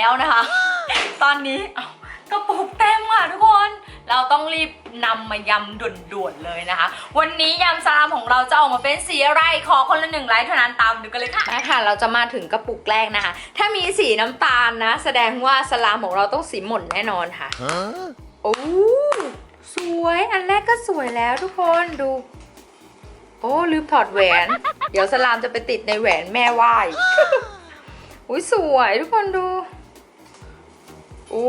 แล้วนะคะ ตอนนี้เอ้ากระปุกเต็มค่ะทุกคน เราต้องรีบนำมายำด่วนๆเลยนะคะ วันนี้ยำสลามของเราจะออกมาเป็นสีอะไรขอคนละหนึ่งไลค์เท่านั้นตามดูกันเลยค่ะค่ะเราจะมาถึงกระปุกแรกนะคะ ถ้ามีสีน้ำตาลนะ แสดงว่าสลามของเราต้องสีหม่นแน่นอนค่ะ Huh? โอ้สวยอันแรกก็สวยแล้วทุกคนดู โอ้ลืมถอดแหวน เดี๋ยวสลามจะไปติดในแหวนแม่ไหว้อุ้ยสวยทุกคนดูโอ้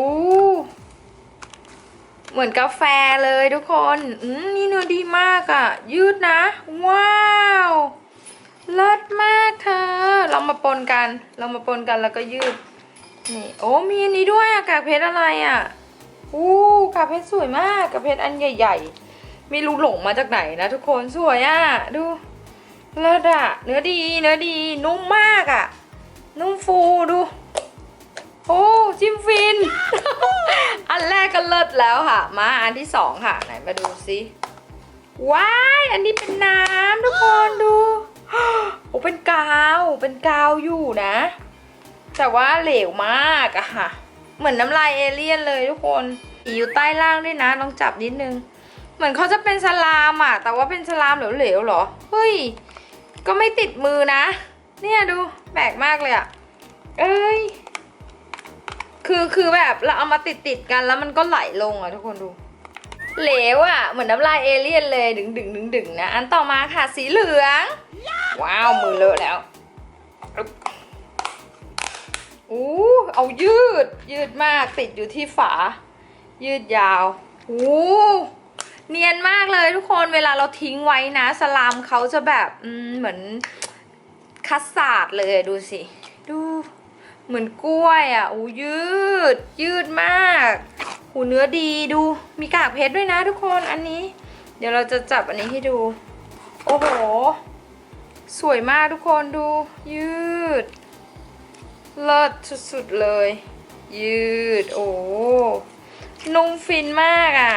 เหมือนกาแฟเลยทุกคนอืมนี่เนื้อดีมากอะ่ะ ยืดนะ ว้าวเลิศมากเธอ เรามาปนกัน เรามาปนกันแล้วก็ยืด นี่ โอ้ มีอันนี้ด้วยอะกากเพชรอะไรอะอู้กากเพชรสวยมากกากเพชรอันใหญ่ ๆ ไม่รู้หลงมาจากไหนนะทุกคนสวยอะดูเลิศอะเนื้อดี เนื้อดี นุ่มมากอะนุ่มฟูดู อันแรกก็เลิศแล้วค่ะ มาอันที่สองค่ะ ไหนมาดูสิว้ายอันนี้เป็นน้ำทุกคนดูโอ้เป็นกาวเป็นกาวอยู่นะ แต่ว่าเหลวมากอะค่ะ เหมือนน้ำลายเอเลี่ยนเลยทุกคนอีอยู่ใต้ล่างด้วยนะลองจับนิดนึง เหมือนเขาจะเป็นสลามอะแต่ว่าเป็นสลามเหลวๆหรอเฮ้ยก็ไม่ติดมือนะ เนี่ยดูแปลกมากเลยอะเอ้ย คือคือแบบเราเอามาติดติดกันแล้วมันก็ไหลลงอะทุกคนดู เหลวอะเหมือนน้ำลายเอเลี่ยนเลยดึงดึงดึงดึงนะ อันต่อมาค่ะสีเหลือง ว้าวมือเลอะแล้วอู้เอายืดยืดมากติดอยู่ที่ฝา ยืดยาวอู้เนียนมากเลยทุกคนเวลาเราทิ้งไว้นะ สลามเขาจะแบบเหมือนคัสตาร์ดเลยดูสิ ดู เหมือนกล้วยอะอู้ยืด ยืดมากหูเนื้อดีดูมีกากเพชรด้วยนะทุกคนอันนี้ เดี๋ยวเราจะจับอันนี้ให้ดู โอ้โห สวยมากทุกคนดู ยืด เลิศสุดๆเลย ยืด โอ้นุ่มฟินมากอะ่ะ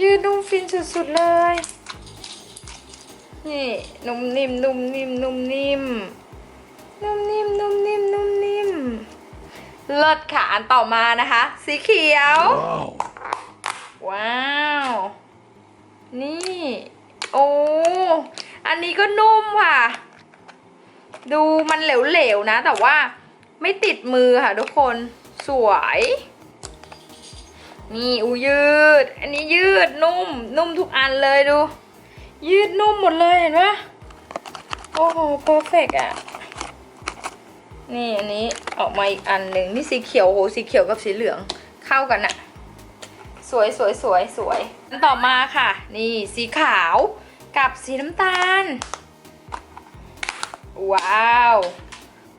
ยืดนุ่มฟินสุดๆเลย นี่นุ่มนิ่มนุ่มนิ่มนุ่มนิ่ม นุ่มนิ่มนุ่มนิ่มนุ่มนิ่มเลิศค่ะอันต่อมานะคะ สีเขียว ว้าว นี่ โอ้อันนี้ก็นุ่มค่ะ ดูมันเหลวๆนะ แต่ว่าไม่ติดมือค่ะทุกคนสวย นี่อูยืด อันนี้ยืดนุ่ม นุ่มทุกอันเลยดู ยืดนุ่มหมดเลยเห็นปะโอ้โหเพอร์เฟกอะ นี่อันนี้ออกมาอีกอันหนึ่งนี่สีเขียวโหสีเขียวกับสีเหลืองเข้ากันอะสวยสวยสวยสวยอันต่อมาค่ะ นี่สีขาวกับสีน้ำตาล ว้าว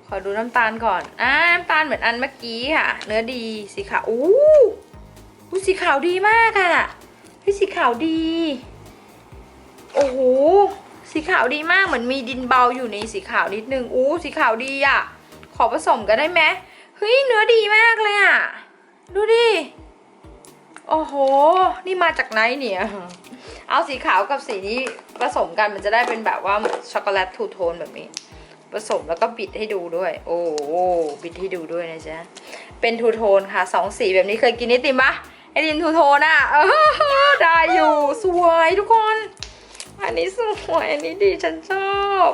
ขอดูน้ำตาลก่อนอ่าน้ำตาลเหมือนอันเมื่อกี้ค่ะ เนื้อดีสีขาวอู้อู้สีขาวดีมากอะเฮ้ยสีขาวดี โอ้โหสีขาวดีมากเหมือนมีดินเบาอยู่ในสีขาวนิดนึงอู้สีขาวดีอะข อผสมกันได้ไหมเฮ้ยเนื้อดีมากเลยอะดูดิ โอ้โห นี่มาจากไหนเนี่ย เอาสีขาวกับสีนี้ผสมกันมันจะได้เป็นแบบว่าเหมือนช็อกโกแลตทูโทนแบบนี้ ผสมแล้วก็บิดให้ดูด้วย โอ้โหบิดให้ดูด้วยนะจ๊ะ เป็นทูโทนค่ะสองสีแบบนี้เคยกินไอติมปะไอติมทูโทนอะได้อยู่สวยทุกคน อันนี้สวยอันนี้ดีฉันชอบ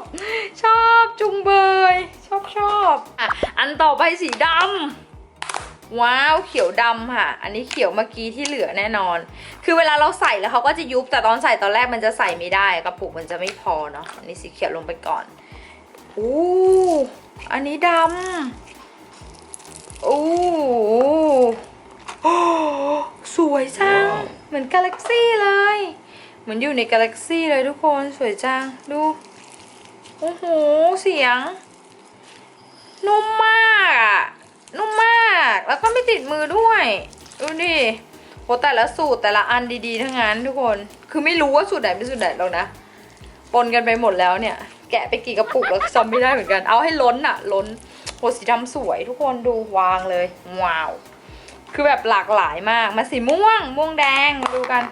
ชอบจุงเบย ชอบชอบอะอันต่อไปสีดำว้าวเขียวดำค่ะ อันนี้เขียวเมื่อกี้ที่เหลือแน่นอน คือเวลาเราใส่แล้วเขาก็จะยุบแต่ตอนใส่ตอนแรกมันจะใส่ไม่ได้กระปุกมันจะไม่พอเนาะอันนี้สีเขียวลงไปก่อนอู้อันนี้ดำอู้โอ้สวยจัง เหมือนกาแล็กซี่เลย เหมือนอยู่ในกาแล็กซี่เลยทุกคนสวยจัง ดู โอ้โห เสียง นุ่มมากอะนุ่มมาก แล้วก็ไม่ติดมือด้วย ดูดิโหแต่ละสูตรแต่ละอันดีๆ ทั้งนั้นทุกคน คือไม่รู้ว่าสูตรไหนเป็นสูตรไหนหรอกนะ ปนกันไปหมดแล้วเนี่ย แกะไปกี่กระปุกแล้วจำไม่ได้เหมือนกัน เอาให้ล้นอะล้นโหสีดำสวยทุกคนดูวางเลย ว้าว คือแบบหลากหลายมาก มาสีม่วง ม่วงแดง มาดูกัน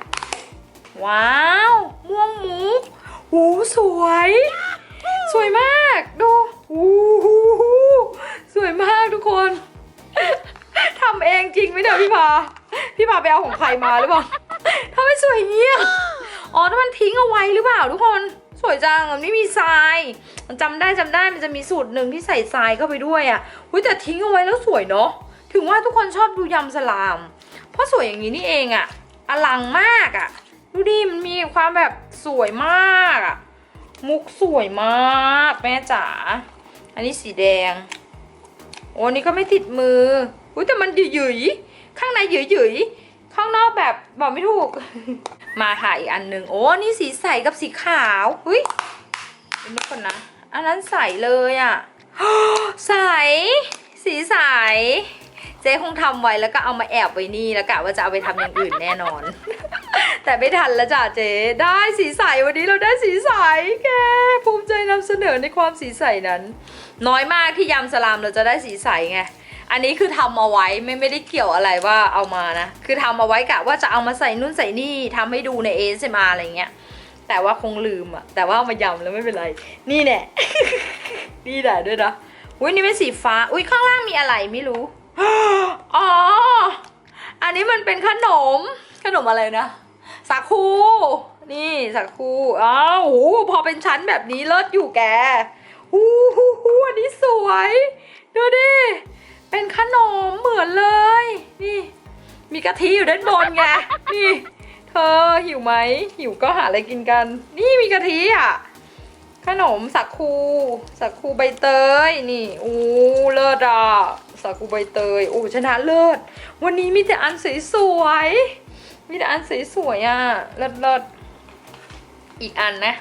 ว้าว ม่วงมุกหูสวย สวยมาก ดูอู้หูสวยมากทุกคนทำเองจริงไหมเนี่ยพี่พา พี่พาไปเอาของใครมาหรือเปล่าทำไมสวยเงี้ยอ๋อถ้ามันทิ้งเอาไว้หรือเปล่าทุกคน สวยจังมันไม่มีทรายมันจำได้จำได้มันจะมีสูตรหนึ่งที่ใส่ทรายเข้าไปด้วยอะหุ้ยแต่ทิ้งเอาไว้แล้วสวยเนาะ ถึงว่าทุกคนชอบดูยำสลาม เพราะสวยอย่างนี้นี่เองอะอลังมากอะ ดูดิมันมีความแบบสวยมากอะมุกสวยมากแม่จ๋า อันนี้สีแดง โอ้นี่ก็ไม่ติดมือ อุ้ยแต่มันหยุยๆ ข้างในหยุยๆ ข้างนอกแบบบอกไม่ถูก มาค่ะอีกอันหนึ่งโอ้นี่สีใสกับสีขาวอุ้ยเป็นนกคนนะ อันนั้นใสเลยอะใส สีใส เจ๊คงทำไว้แล้วก็เอามาแอบไว้นี่แล้วกะว่าจะเอาไปทำอย่างอื่นแน่นอน แต่ไม่ทันแล้วจ้ะเจ๊ได้สีใสวันนี้เราได้สีใสแกภูมิใจนำเสนอในความสีใสนั้น น้อยมากที่ยำสลามเราจะได้สีใสไงอันนี้คือทำเอาไว้ไม่ไม่ได้เกี่ยวอะไรว่าเอามานะ คือทำเอาไว้กะว่าจะเอามาใส่นู่นใส่นี่ทำให้ดูใน ASMR อะไรเงี้ยแต่ว่าคงลืมอะแต่ว่าเอามายำแล้วไม่เป็นไร นี่แน่นี่แหละด้วยนะอุ้ยนี่เป็นสีฟ้า อุ้ยข้างล่างมีอะไรไม่รู้อ๋ออันนี้มันเป็นขนมขนมอะไรนะ สาคูนี่สาคูอ้าวโหพอเป็นชั้นแบบนี้เลิศอยู่แกหูหูหูอันนี้สวย ดูดิ เป็นขนมเหมือนเลย นี่ มีกะทิอยู่ด้านบนไง นี่ เธอหิวไหม หิวก็หาอะไรกินกัน นี่มีกะทิอะ ขนมสักคู สักคูใบเตย นี่อู้เลิศอะ สักคูใบเตยโอ้ชนะเลิศ วันนี้มีแต่อันสวยๆ มีแต่อันสวยๆอะเลิศเลิศอีกอันนะ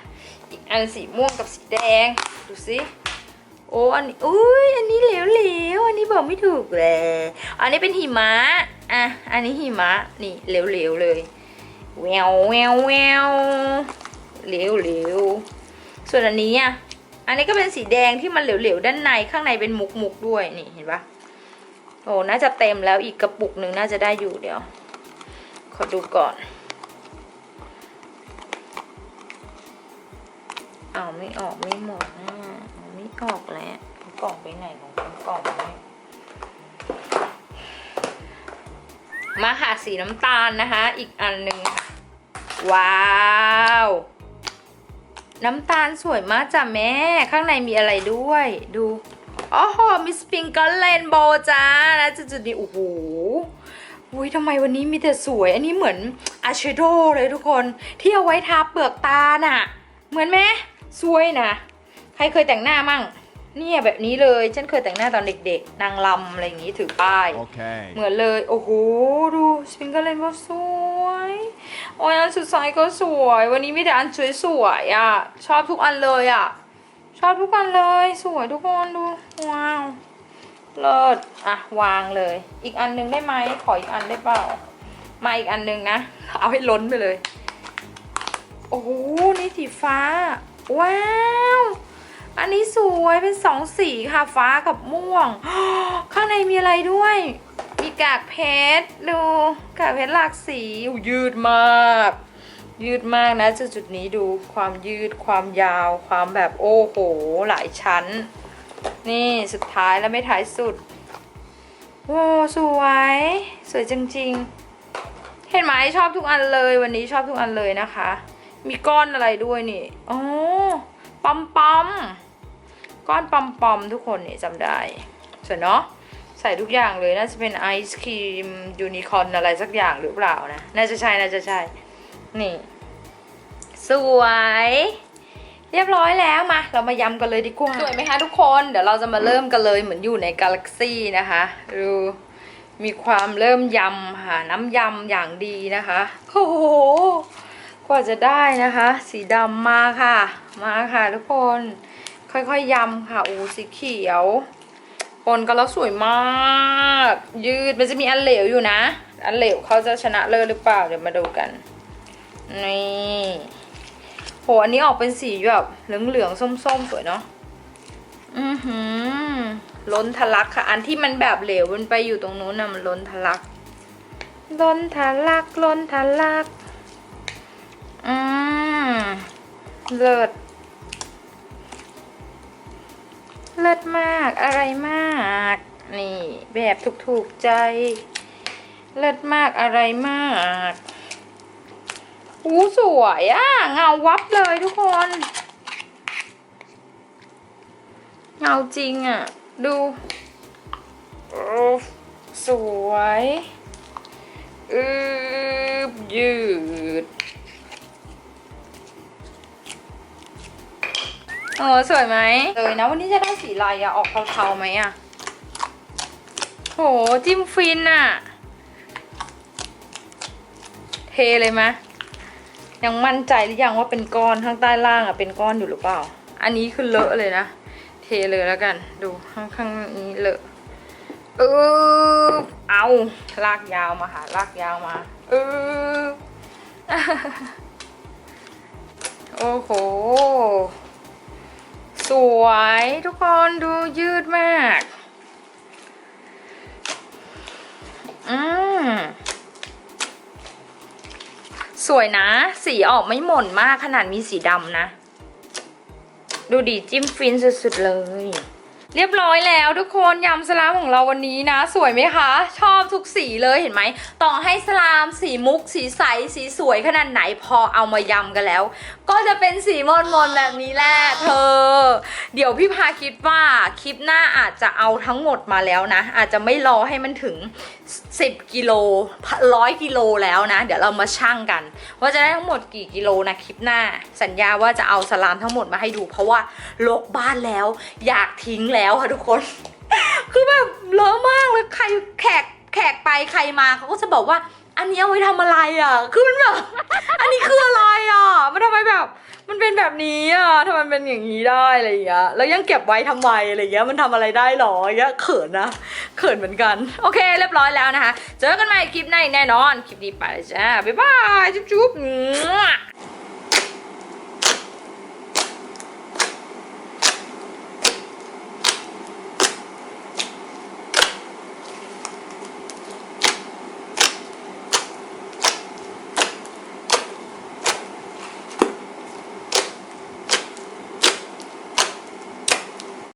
อีกอันสีม่วงกับสีแดง ดูสิโอ้อันนี้อุ้ยอันนี้เหลวๆอันนี้บอกไม่ถูกเลยอันนี้เป็นหิมะอะอันนี้หิมะนี่เหลวๆเลยแววแววแววเหลวๆส่วนอันนี้อะอันนี้ก็เป็นสีแดงที่มันเหลวๆด้านในข้างในเป็นมุกๆด้วยนี่เห็นปะโอ้น่าจะเต็มแล้วอีกกระปุกหนึ่งน่าจะได้อยู่เดี๋ยว ขอดูก่อนเอาไม่ออกไม่หมดนะเอาไม่ออกแล้วกล่องไปไหนของกล่องเนี่ยมาค่ะสีน้ำตาลนะคะ อีกอันหนึ่งว้าวน้ำตาลสวยมากจ้ะแม่ ข้างในมีอะไรด้วย ดู อ๋อ มีสปริงเกิลเรนโบจ้านะจุดๆนี้โอ้โห อุ้ยทำไมวันนี้มีแต่สวย อันนี้เหมือนอาเชโดเลยทุกคน ที่เอาไว้ทาเปลือกตาน่ะ เหมือนไหมสวยนะ ใครเคยแต่งหน้ามั่ง เนี่ยแบบนี้เลย ฉันเคยแต่งหน้าตอนเด็กๆ นางลำอะไรอย่างงี้ถือป้าย Okay. เหมือนเลย โอ้โห ดูสปริงเกอร์เลนโบสวยโอ้ยอันสุดท้ายก็สวย วันนี้มีแต่อันสวยๆอะ ชอบทุกอันเลยอะ ชอบทุกอันเลย สวยทุกคนดู ว้าว เลิศอะวางเลย อีกอันหนึงได้ไหมขออีกอันได้เปล่า มาอีกอันหนึงนะ เอาให้ล้นไปเลย โอ้โหนี่สีฟ้า ว้าว อันนี้สวยเป็นสองสีค่ะฟ้ากับม่วง ข้างในมีอะไรด้วย มีกากเพชรดู กากเพชรหลากสียืดมาก ยืดมากนะจุดจุดนี้ดูความยืดความยาว ความแบบโอ้โหหลายชั้น นี่สุดท้ายแล้วไม่ท้ายสุดโอ้สวย สวยจริงๆ เห็นไหมชอบทุกอันเลยวันนี้ชอบทุกอันเลยนะคะ มีก้อนอะไรด้วยนี่อ๋อปอมปอมก้อนปอมปอมทุกคนนี่จำได้สวยเนาะใส่ทุกอย่างเลยน่าจะเป็นไอศครีมยูนิคอร์นอะไรสักอย่างหรือเปล่านะ น่าจะใช่น่าจะใช่ นี่ สวย เรียบร้อยแล้วมา เรามายำกันเลยดีกว่า สวยไหมคะทุกคน เดี๋ยวเราจะมาเริ่มกันเลยเหมือนอยู่ในกาแล็กซี่นะคะ ดูมีความเริ่มยำหาน้ำยำอย่างดีนะคะ โอ้โห กว่าจะได้นะคะ สีดำมาค่ะ มาค่ะทุกคน ค่อยๆยำค่ะโอ้สีเขียวปนกันแล้วสวยมาก ยืดมันจะมีอันเหลวอยู่นะ อันเหลวเขาจะชนะเลิศหรือเปล่า เดี๋ยวมาดูกัน นี่ โห อันนี้ออกเป็นสีแบบเหลืองๆส้มๆสวยเนาะ อือหือ ล้นทะลักค่ะ อันที่มันแบบเหลวมันไปอยู่ตรงนู้นน่ะมันล้นทะลัก ล้นทะลัก ล้นทะลัก อืมเลิศ เลิศมาก อะไรมาก นี่ แบบถูกๆใจ เลิศมากอะไรมาก อู้สวยอะเงาวับเลยทุกคน เงาจริงอะดูโอ้สวยอืบยืดเออสวยไหมเลยนะวันนี้จะได้สีอะไรอะออกเทาๆไหมอะโหจิ้มฟินอะเทเลยไหม ยังมั่นใจหรือยังว่าเป็นก้อนข้างใต้ล่างอะเป็นก้อนอยู่หรือเปล่า อันนี้คือเลอะเลยนะ เทเลยแล้วกัน ดูข้างข้างนี้เลอะเออเอาลากยาวมาค่ะลากยาวมาเออโอ้โห สวยทุกคนดูยืดมาก อืม สวยนะ สีออกไม่หม่นมากขนาดมีสีดำนะ ดูดีจิ้มฟินสุดๆเลย เรียบร้อยแล้วทุกคนยำสลามของเราวันนี้นะ สวยไหมคะ ชอบทุกสีเลยเห็นไหมต่อให้สลามสีมุก สีใส สีสวยขนาดไหนพอเอามายำกันแล้ว ก็จะเป็นสีมนมนแบบนี้แหละเธอ เดี๋ยวพี่พาคิดว่าคลิปหน้าอาจจะเอาทั้งหมดมาแล้วนะ อาจจะไม่รอให้มันถึง 10 กิโลร้อยกิโลแล้วนะ เดี๋ยวเรามาชั่งกัน ว่าจะได้ทั้งหมดกี่กิโลนะคลิปหน้า สัญญาว่าจะเอาสลามทั้งหมดมาให้ดู เพราะว่าลกบ้านแล้ว อยากทิ้งแล้วแล้วค่ะทุกคน คือแบบเลอะมากเลยใครแขกแขกไปใครมาเขาก็จะบอกว่า อันนี้เอาไว้ทำอะไรอะ คือมันแบบ อันนี้คืออะไรอะ มันทำไมแบบ มันเป็นแบบนี้อะทำไมเป็นอย่างนี้ได้อะไรอย่างเงี้ย แล้วยังเก็บไว้ทำไมอะไรอย่างเงี้ย มันทำอะไรได้หรออย่างเงี้ย เขินนะ เขินเหมือนกัน โอเค เรียบร้อยแล้วนะคะ เจอกันใหม่คลิปหน้าแน่นอน คลิปนี้ไปแล้วจ้า บ๊ายบาย จุ๊บ